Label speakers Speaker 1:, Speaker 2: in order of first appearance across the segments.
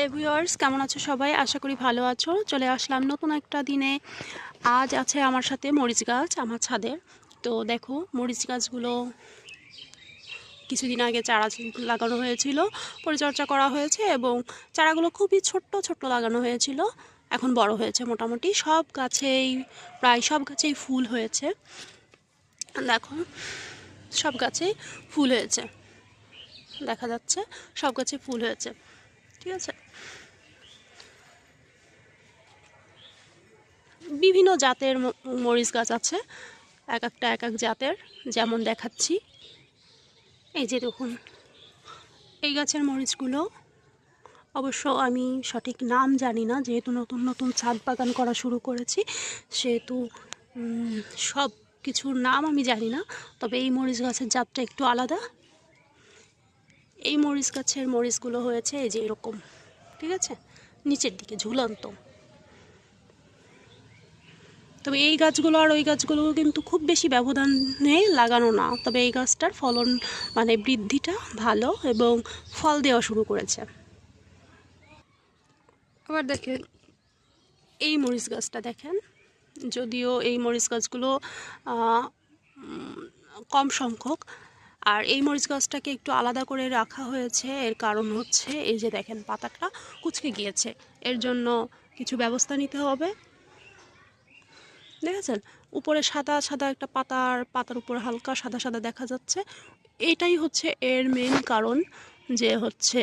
Speaker 1: Hello viewers, কেমন আছো সবাই? আশা করি ভালো আছো। চলে আসলাম নতুন একটা দিনে। আজ আছে আমার সাথে মরিচ গাছ, আমার ছাদের তো দেখো, মরিচ গাছগুলো কিছুদিন আগে চারা লাগানো হয়েছিল, পরিচর্যা করা হয়েছে এবং চারাগুলো খুবই ছোট্ট ছোট্ট লাগানো হয়েছিল। এখন বড় হয়েছে মোটামুটি। সব গাছেই, প্রায় সব গাছেই ফুল হয়েছে। দেখো, সব গাছেই ফুল হয়েছে। দেখা যাচ্ছে, সব গাছে ফুল হয়েছে। ঠিক আছে? বিভিন্ন জাতের মরিচ গাছ আছে। এক একটা, এক এক জাতের। যেমন দেখাচ্ছি। এই যে দেখুন, এই গাছের মরিচগুলো। অবশ্য আমি সঠিক নাম জানি না, যেহেতু নতুন নতুন ছাদ বাগান করা শুরু করেছি। সেহেতু সব কিছুর নাম আমি জানি না। তবে এই মরিচ গাছের জাতটা একটু আলাদা। এই মরিচ গাছের মরিচগুলো হয়েছে, এই যে এরকম। ঠিক আছে? নিচের দিকে, ঝুলন্ত। তবে এই গাছগুলো আর ওই গাছগুলো কিন্তু খুব বেশি ব্যবধানে লাগানো না। তবে এই গাছটার ফলন মানে বৃদ্ধিটা ভালো এবং ফল দেওয়া শুরু করেছে। আবার দেখেন, এই মরিচ গাছটা দেখেন। যদিও এই মরিচ গাছগুলো কম সংখ্যক, আর এই মরিচ গাছটাকে একটু আলাদা করে রাখা হয়েছে। এর কারণ হচ্ছে, এই যে দেখেন পাতাটা কুচকে গিয়েছে। এর জন্য কিছু ব্যবস্থা নিতে হবে। দেখেছেন উপরে সাদা সাদা একটা পাতার পাতার উপরে হালকা সাদা সাদা দেখা যাচ্ছে। এটাই হচ্ছে এর মেন কারণ যে হচ্ছে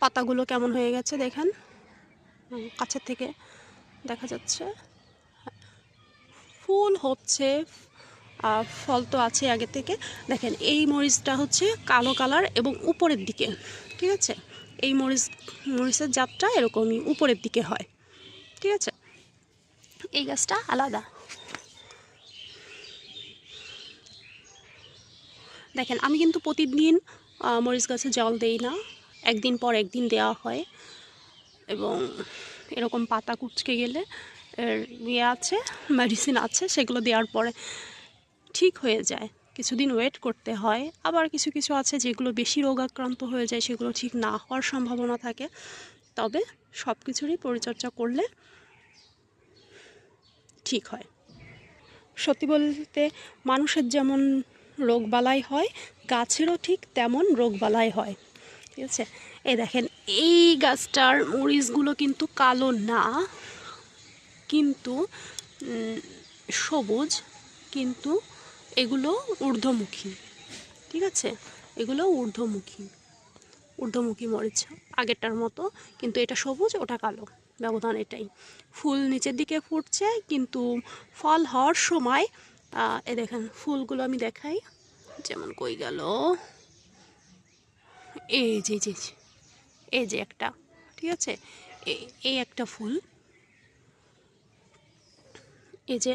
Speaker 1: পাতাগুলো কেমন হয়ে গেছে দেখেন। কাছের থেকে দেখা যাচ্ছে। ফুল হচ্ছে ফল তো আছে আগে থেকে। দেখেন, এই মরিচটা হচ্ছে কালো কালার এবং উপরের দিকে, ঠিক আছে? এই মরিচ, মরিচের জাতটা এরকমই উপরের দিকে হয়, ঠিক আছে? এই গাছটা আলাদা। দেখেন, আমি কিন্তু প্রতিদিন মরিচ গাছে জল দেই না। একদিন পর একদিন দেওয়া হয় এবং এরকম পাতা কুচকে গেলে এর ইয়ে আছে মেডিসিন আছে, সেগুলো দেওয়ার পরে ঠিক হয়ে যায়। কিছুদিন ওয়েট করতে হয়। আবার কিছু কিছু আছে যেগুলো বেশি রোগাক্রান্ত হয়ে যায়, সেগুলো ঠিক না হওয়ার সম্ভাবনা থাকে। তবে সব কিছুরই পরিচর্যা করলে ঠিক হয়। সত্যি বলতে মানুষের যেমন রোগবালাই হয়, গাছেরও ঠিক তেমন রোগবালাই হয়। ঠিক আছে? এই দেখেন, এই গাছটার মরিচগুলো কিন্তু কালো না, কিন্তু সবুজ, কিন্তু এগুলো ঊর্ধ্বমুখী। ঠিক আছে? এগুলো ঊর্ধ্বমুখী। ঊর্ধ্বমুখী মরিচ আগেরটার মতো, কিন্তু এটা সবুজ, ওটা কালো। ব্যবধান এটাই। ফুল নিচের দিকে ফুটছে, কিন্তু ফল হওয়ার সময় এ দেখেন ফুলগুলো আমি দেখাই। যেমন কই গেল? এই যে যে, এই যে একটা, ঠিক আছে? এই একটা ফুল। এই যে,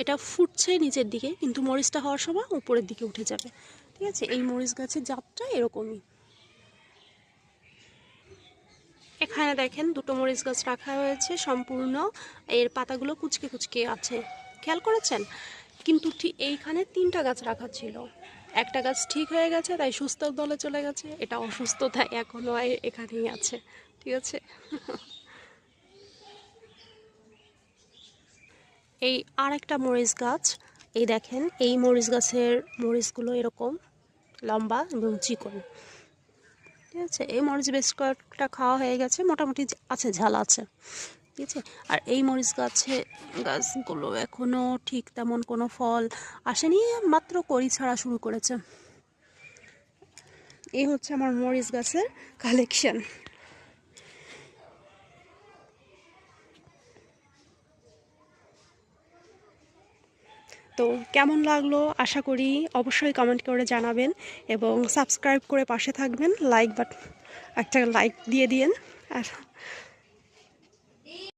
Speaker 1: এটা ফুটছে নিচের দিকে, কিন্তু মরিচটা হওয়ার সময় উপরের দিকে উঠে যাবে, ঠিক আছে? এই মরিচ গাছের জাতটা এরকমই। এখানে দেখেন দুটো মরিচ গাছ রাখা হয়েছে, সম্পূর্ণ। এর পাতাগুলো কুচকে কুচকে আছে। খেয়াল করেছেন? কিন্তু ঠিক এইখানে তিনটা গাছ রাখা ছিল। একটা গাছ ঠিক হয়ে গেছে, তাই সুস্থ দলে চলে গেছে। এটা অসুস্থ, তাই এখনও এখানেই আছে। ঠিক আছে? এই আর একটা মরিচ গাছ, এই দেখেন, এই মরিচ গাছের মরিচগুলো এরকম লম্বা এবং চিকন। ঠিক আছে? এই মরিচ বেশ কয়েকটা খাওয়া হয়ে গেছে। মোটামুটি আছে, ঝাল আছে। ঠিক আছে? আর এই মরিচ গাছে, গাছগুলো এখনও ঠিক তেমন কোনো ফল আসেনি, মাত্র করি ছাড়া শুরু করেছে। এই হচ্ছে আমার মরিচ গাছের কালেকশন তো কেমন লাগল? আশা করি অবশ্যই কমেন্ট করে জানাবেন এবং সাবস্ক্রাইব করে পাশে থাকবেন। লাইক বাট একটা লাইক দিয়ে দিন আর